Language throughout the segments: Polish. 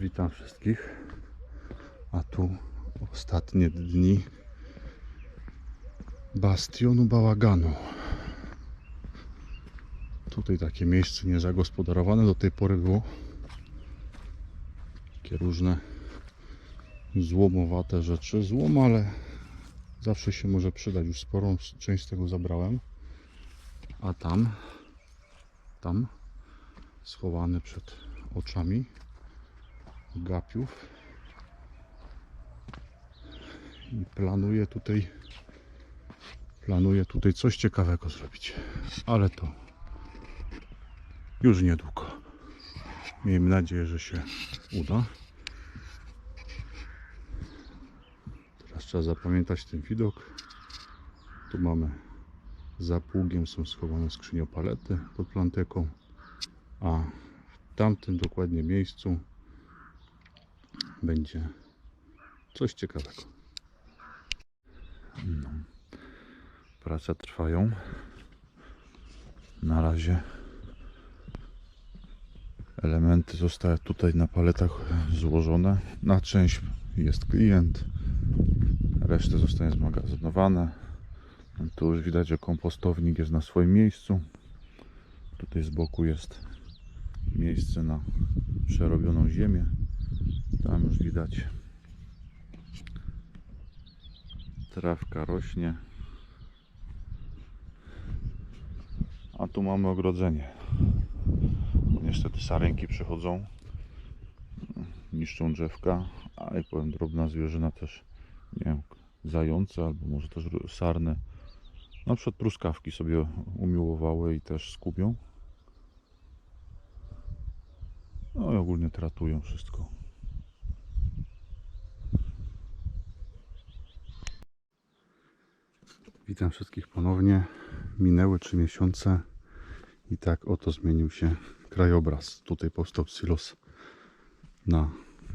Witam wszystkich. A tu ostatnie dni bastionu bałaganu. Tutaj takie miejsce niezagospodarowane do tej pory było. Takie różne złomowate rzeczy. Złom, ale zawsze się może przydać. Już sporą część z tego zabrałem. A tam, tam, schowany przed oczami gapiów. I planuję tutaj planuję tutaj coś ciekawego zrobić. Ale to już niedługo. Miejmy nadzieję, że się uda. Teraz trzeba zapamiętać ten widok. Tu mamy za pługiem są schowane skrzyniopalety pod planteką, a w tamtym dokładnie miejscu będzie coś ciekawego. No. Prace trwają. Na razie elementy zostały tutaj na paletach złożone. Na część jest klient, resztę zostanie zmagazynowane. Tu już widać, że kompostownik jest na swoim miejscu. Tutaj z boku jest miejsce na przerobioną ziemię. Tam już widać trawka rośnie. A tu mamy ogrodzenie. Niestety sarenki przychodzą, niszczą drzewka, a i powiem drobna zwierzyna też, nie wiem, zające albo może też sarny. Na przykład truskawki sobie umiłowały i też skubią. No i ogólnie tratują wszystko. Witam wszystkich ponownie. Minęły 3 miesiące i tak oto zmienił się krajobraz. Tutaj powstał silos na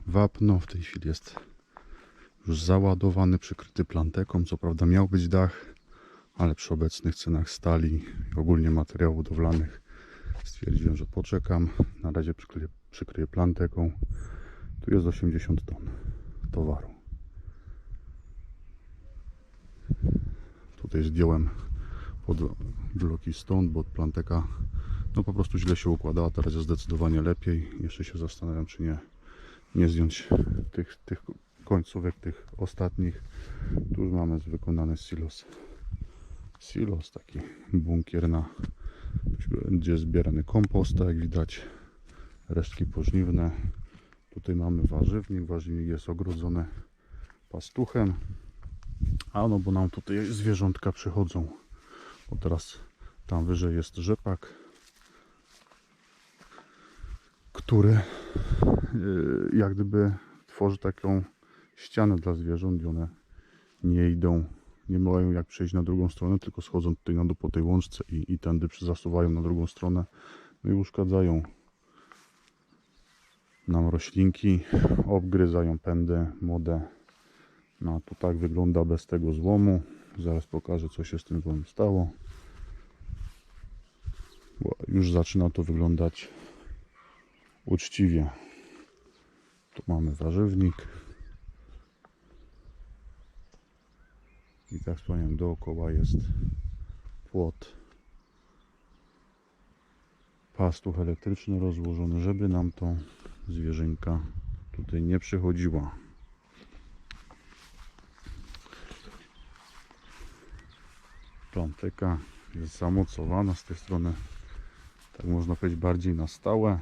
wapno. W tej chwili jest już załadowany, przykryty planteką. Co prawda miał być dach, ale przy obecnych cenach stali i ogólnie materiałów budowlanych stwierdziłem, że poczekam. Na razie przykryję, przykryję planteką. Tu jest 80 ton towaru. Tutaj zdjąłem pod bloki stąd, bo planteka no po prostu źle się układała. Teraz jest zdecydowanie lepiej. Jeszcze się zastanawiam, czy nie, nie zdjąć tych, tych końcówek, tych ostatnich. Tu mamy wykonany silos. Silos, taki bunkier na gdzie zbierany kompost, tak jak widać resztki pożniwne. Tutaj mamy warzywnik. Warzywnik jest ogrodzony pastuchem. A no bo nam tutaj zwierzątka przychodzą. Bo teraz tam wyżej jest rzepak, który yy, jak gdyby tworzy taką ścianę dla zwierząt i one nie idą, nie mają jak przejść na drugą stronę, tylko schodzą tutaj na dół po tej łączce i, i tędy zasuwają na drugą stronę. No i uszkadzają nam roślinki, obgryzają pędy młode. No tu tak wygląda bez tego złomu. Zaraz pokażę co się z tym złomem stało. Bo już zaczyna to wyglądać uczciwie. Tu mamy warzywnik. I tak wspomniałem, dookoła jest płot. Pastuch elektryczny rozłożony, żeby nam to zwierzynka tutaj nie przychodziła. Plantyka jest zamocowana z tej strony, tak można powiedzieć, bardziej na stałe.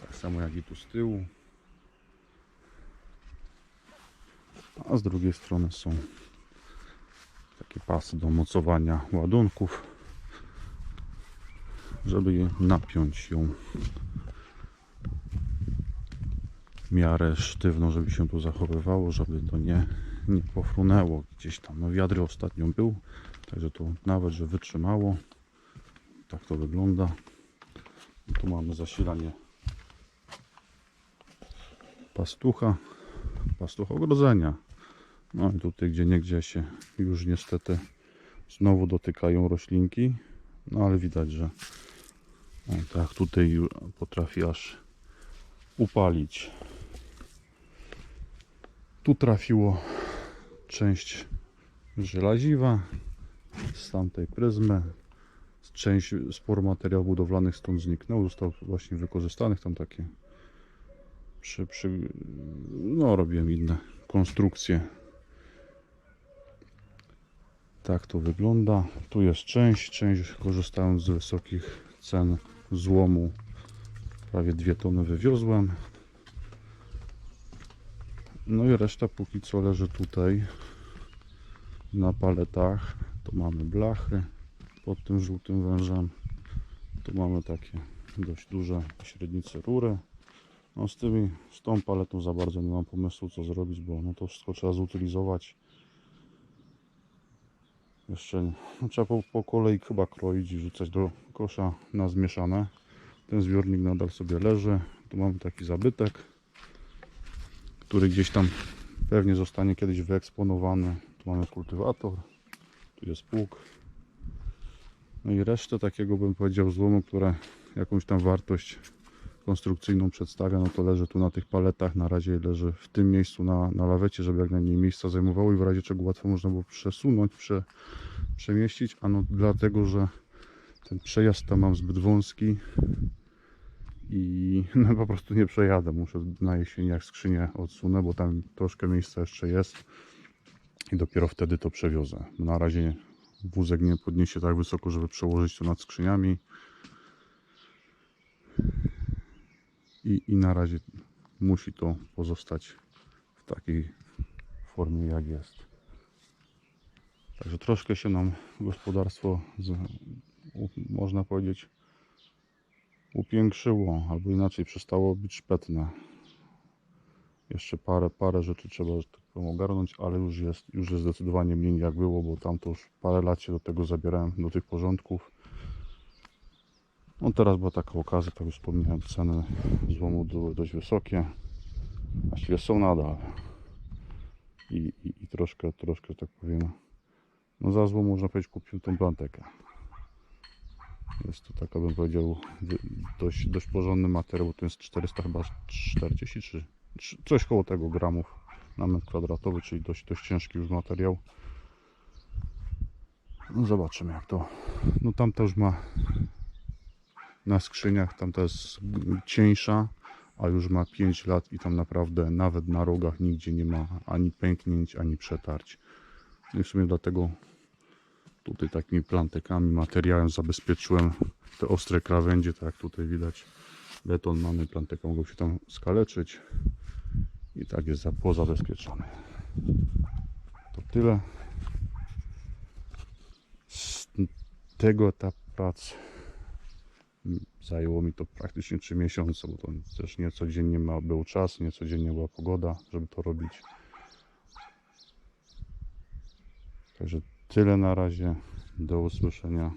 Tak samo jak i tu z tyłu. A z drugiej strony są takie pasy do mocowania ładunków, żeby napiąć ją w miarę sztywno, żeby się tu zachowywało, żeby to nie, nie pofrunęło gdzieś tam. No wiatr ostatnio był, także to nawet, że wytrzymało. Tak to wygląda. Tu mamy zasilanie pastucha, pastuch ogrodzenia. No i tutaj gdzie niegdzie się już niestety znowu dotykają roślinki. No ale widać, że o, tak tutaj potrafi aż upalić. Tu trafiło część żelaziwa z tamtej pryzmy. Część, sporo materiałów budowlanych stąd zniknęło, zostało właśnie wykorzystanych. Tam takie przy, przy, no robiłem inne konstrukcje. Tak to wygląda. Tu jest część, część korzystając z wysokich cen złomu. Prawie dwie tony wywiozłem. No i reszta póki co leży tutaj na paletach. Tu mamy blachy pod tym żółtym wężem. Tu mamy takie dość duże średnice rury. No z tymi, z tą paletą za bardzo nie mam pomysłu co zrobić, bo no to wszystko trzeba zutylizować. Jeszcze. No, trzeba po, po kolei chyba kroić i rzucać do kosza na zmieszane. Ten zbiornik nadal sobie leży. Tu mamy taki zabytek, który gdzieś tam pewnie zostanie kiedyś wyeksponowany. Tu mamy kultywator, tu jest pług. No i resztę takiego bym powiedział złomu, które jakąś tam wartość konstrukcyjną przedstawia, no to leży tu na tych paletach, na razie leży w tym miejscu na, na lawecie, żeby jak najmniej miejsca zajmowało i w razie czego łatwo można było przesunąć, prze, przemieścić, a no dlatego, że ten przejazd tam mam zbyt wąski i no po prostu nie przejadę, muszę na jesieniach skrzynię odsunę, bo tam troszkę miejsca jeszcze jest i dopiero wtedy to przewiozę. Na razie wózek nie podniesie tak wysoko, żeby przełożyć to nad skrzyniami. i, i na razie musi to pozostać w takiej formie jak jest. Także troszkę się nam gospodarstwo z, można powiedzieć upiększyło, albo inaczej przestało być szpetne. Jeszcze parę, parę rzeczy trzeba tak ogarnąć, ale już jest, już jest zdecydowanie mniej jak było, bo tam to już parę lat się do tego zabierałem, do tych porządków. No teraz była taka okazja, tak już wspomniałem, ceny złomu były dość wysokie, właściwie są nadal. I, i, i troszkę, troszkę, tak powiem, no za złom można powiedzieć kupiłem tą plantekę. Jest to taka, bym powiedział, dość, dość porządny materiał, to jest 400 chyba 40 czy czy coś koło tego gramów na metr kwadratowy, czyli dość, dość ciężki już materiał. No zobaczymy jak to. No tam też ma na skrzyniach, tamta jest cieńsza, a już ma 5 lat i tam naprawdę nawet na rogach nigdzie nie ma ani pęknięć, ani przetarć. No i w sumie dlatego tutaj takimi plantekami, materiałem zabezpieczyłem te ostre krawędzie, tak jak tutaj widać. Beton mamy, planteka mogą się tam skaleczyć i tak jest za- pozabezpieczony. To tyle. Z tego etapu prac Zajęło mi to praktycznie 3 miesiące, bo to też nie codziennie ma, był czas, nie codziennie była pogoda, żeby to robić. Także tyle na razie. Do usłyszenia.